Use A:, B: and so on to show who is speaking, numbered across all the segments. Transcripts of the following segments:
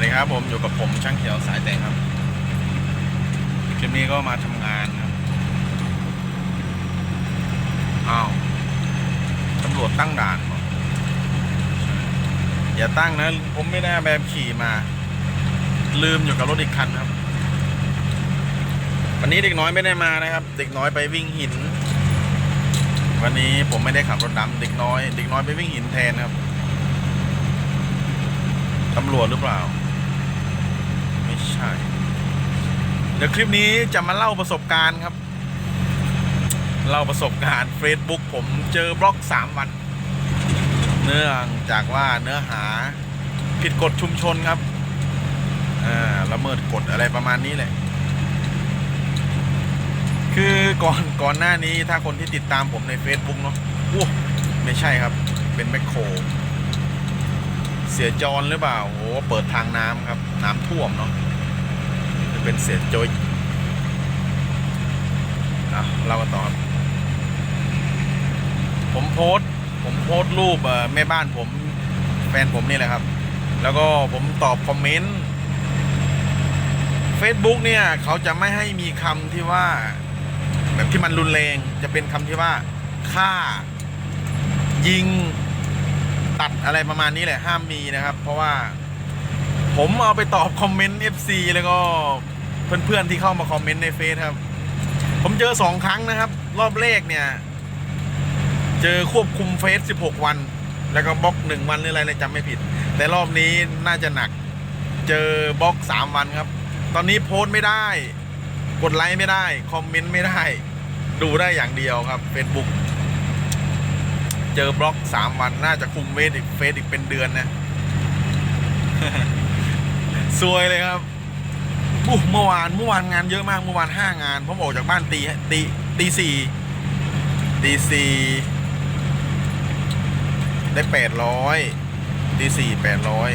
A: วัสดีครับผมอยู่กับผมช่างเขียวสายแต่งครับคลิปนี้ก็มาทำงานครับอ้าวตำรวจตั้งด่านเหรออย่าตั้งนะผมไม่ได้แบบขี่มา ลืมอยู่กับรถอีกคันครับ วันนี้เด็กน้อยไม่ได้มานะครับ เด็กน้อยไปวิ่งหิน วันนี้ผมไม่ได้ขับรถดำเด็กน้อย เด็กน้อยไปวิ่งหินแทนครับตำรวจหรือเปล่า ไม่ใช่ เดี๋ยวคลิปนี้จะมาเล่าประสบการณ์ครับ เล่าประสบการณ์ Facebook ผมเจอบล็อก 3 วัน เนื่องจากว่าเนื้อหาผิดกฎชุมชนครับอ่าละเมิดกฎอะไรประมาณนี้แหละคือก่อนก่อนหน้านี้ถ้าคนที่ติดตามผมใน Facebook เนาะโอ้ไม่ใช่ครับ เป็นแมคโคร เสียจรหรือเปล่าโอ้เปิดทางน้ำครับ น้ำท่วมเนาะจะเป็นเสียจอยอะเรากันต่อบผมโพสผมโพสรูปแม่บ้านผมแฟนผมนี่แหละครับ แล้วก็ผมตอบคอมเมนต์ Facebook เนี่ยเขาจะไม่ให้มีคำที่ว่า แบบที่มันรุนแรงจะเป็นคำที่ว่าฆ่า ยิง ตัดอะไรประมาณนี้แหละห้ามมีนะครับ เพราะว่าผมเอาไปตอบคอมเมนต์ FC แล้วก็เพื่อนๆที่เข้ามาคอมเมนต์ในเฟซครับ ผมเจอสองครั้งนะครับ รอบแรกเนี่ย เจอควบคุมเฟซ16 วัน แล้วก็บล็อกหนึ่งวันหรืออะไรเลยจำไม่ผิด แต่รอบนี้น่าจะหนัก เจอบล็อก3วันครับ ตอนนี้โพสต์ไม่ได้ กดไลค์ไม่ได้ คอมเมนต์ไม่ได้ ดูได้อย่างเดียวครับ Facebook เจอบล็อกสามวันน่าจะคุมเวทอีกเฟสอีกเป็นเดือนนะซวยเลยครับอู้เมื่อวานเมื่อวานงานเยอะมากเมื่อวานห้างานผมออกจากบ้านตีตีตีสี่ตีสี่ได้แปดร้อยตีสี่แปดร้อย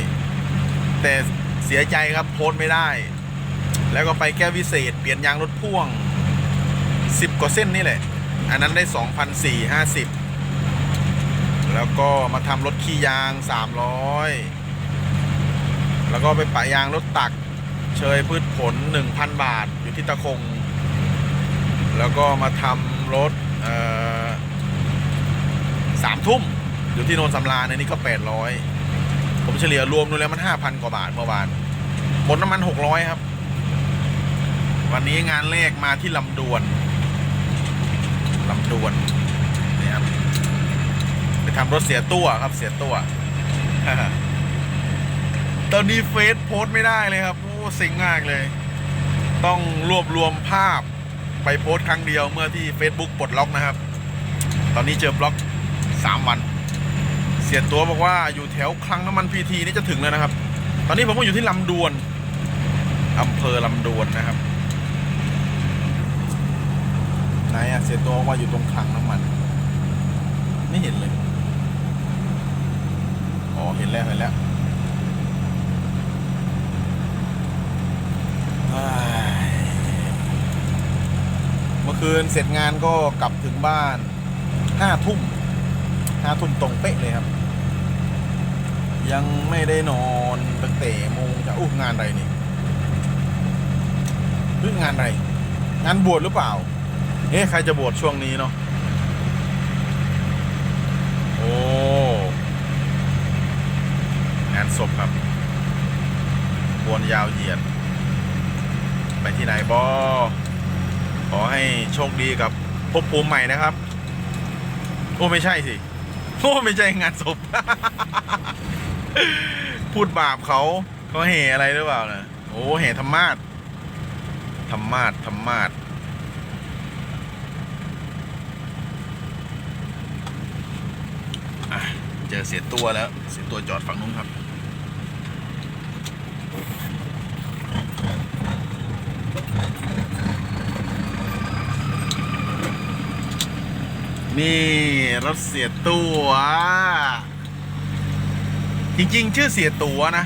A: แต่เสียใจครับโพสไม่ได้ แล้วก็ไปแก้วิเศษ เปลี่ยนยางรถพ่วงสิบกว่าเส้นนี่แหละ อันนั้นได้สองพันสี่ห้าสิบ แล้วก็มาทำรถขี้ยาง 300 แล้วก็ไปปะยางรถตัก เชยพืชผล 1,000 บาท อยู่ที่ตะคง แล้วก็มาทำรถสามทุ่ม อยู่ที่โนนสำราญในนี้ก็ 800 ผมเฉลี่ยรวมดูแล้วมัน 5,000 กว่าบาทเมื่อวานบนน้ำมัน 600 ครับ วันนี้งานแรกมาที่ลำดวนลำดวนนี่ครับ ทำรถเสียตัวครับเสียตัว ตอนนี้เฟซโพสต์ไม่ได้เลยครับโอ้สิงมากเลย ต้องรวบรวมภาพไปโพสต์ครั้งเดียวเมื่อที่ Facebook ปลดล็อกนะครับ ตอนนี้เจอบล็อก 3 วัน เสียตัวบอกว่าอยู่แถวคลังน้ำมันพีทีนี่จะถึงแล้วนะครับ ตอนนี้ผมก็อยู่ที่ลำดวนอำเภอลำดวนนะครับไหนอะเสียตัวว่าอยู่ตรงคลังน้ำมัน ไม่เห็นเลย อ๋อเห็นแล้วเห็นแล้วเมื่อคืนเสร็จงานก็กลับถึงบ้านห้าทุ่มห้าทุ่มตรงเป๊ะเลยครับ ยังไม่ได้นอนตั้งแต่โมงจะอู้งานอะไรนี่เฮ้ยงานอะไร งานบวชหรือเปล่าเอ๊ะใครจะบวชช่วงนี้เนาะ โอ้ งานศพครับวนยาวเหยียด ไปที่ไหนบอขอให้โชคดีกับภพภูมิใหม่นะครับ โอ้ไม่ใช่สิ โอ้ไม่ใช่งานศพ พูดบาปเขาเขาแห่อะไรหรือเปล่านะโอ้แห่ธรรมาสธรรมาสธรรมาสเจอเสียตัวแล้ว เสียตัวจอดฝั่งนู้นครับ นี่รถเสียตัว จริงๆ ชื่อเสียตัวนะ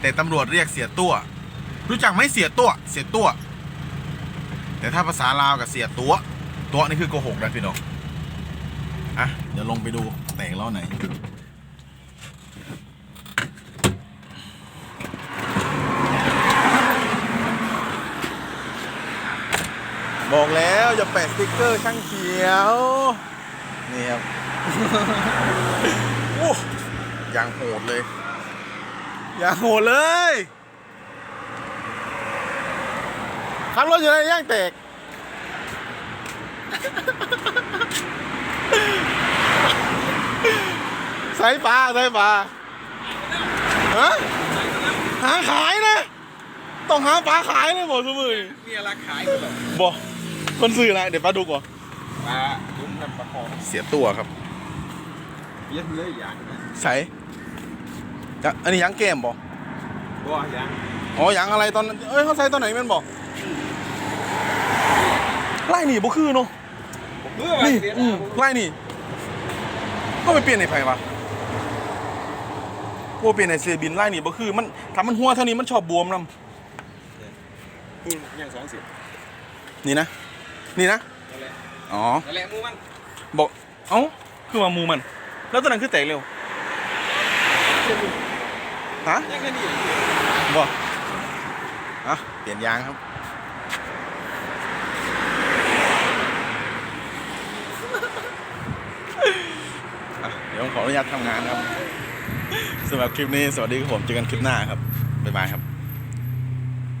A: แต่ตำรวจเรียกเสียตัว รู้จักไหมเสียตัว เสียตัว แต่ถ้าภาษาลาวกับเสียตัว ตัวนี่คือโกหกนะพี่น้องอะเดี๋ยวลงไปดูแต่งล้อไหน บอกแล้วอย่าแปะสติ๊กเกอร์ช่างเขียว นี่ครับโอ้ยางโหดเลยยางโหดเลยขับรถอยู่ในย่างแตกใส่ปลาใส่ปลาฮะหาขายนะ ต้องหาปลาขายเลยบอกสมือนี่
B: มีอะไรขายก็แบบ
A: บอก คนซื้ออะไรเดี๋ยวปลาดูก่อน
B: ปลาดุ้มน้ำปลาคอ
A: เสียตัวครับ
B: เย็นเลยอย่างนะ
A: ใส่จะอันนี้ยังเกมบอก
B: บัวอย่าง
A: อ๋อยังอะไรตอนนั้นเอ้ยเขาใส่ตอนไหนแมันบอกไล่หนีบ่คือเนาะ
B: เมื่อวัน
A: นี่
B: เดียว
A: อืมไล่หนีก็ไปเปลี่ยนในไผวะโอ้เปลี่ยนในเซบินไล่หนีบ่คือมันทำมันหัวเท่านี้มันชอบบวมนํ
B: พูดอย่างสองสิบ
A: นี่นะ นี่นะ
B: นั่นแหละ
A: อ๋อ
B: นั่นแหละมูมัน
A: บอกเอ้าคือว่ามูมัน แล้วตอนนั้นคือแตกเร็วฮะ
B: ยังแค่นี้
A: บอกอะเปลี่ยนยางครับอะเดี๋ยวผมขออนุญาตทำงานครับสำหรับคลิปนี้สวัสดีครับผมเจอกันคลิปหน้าครับบ๊ายบายครับ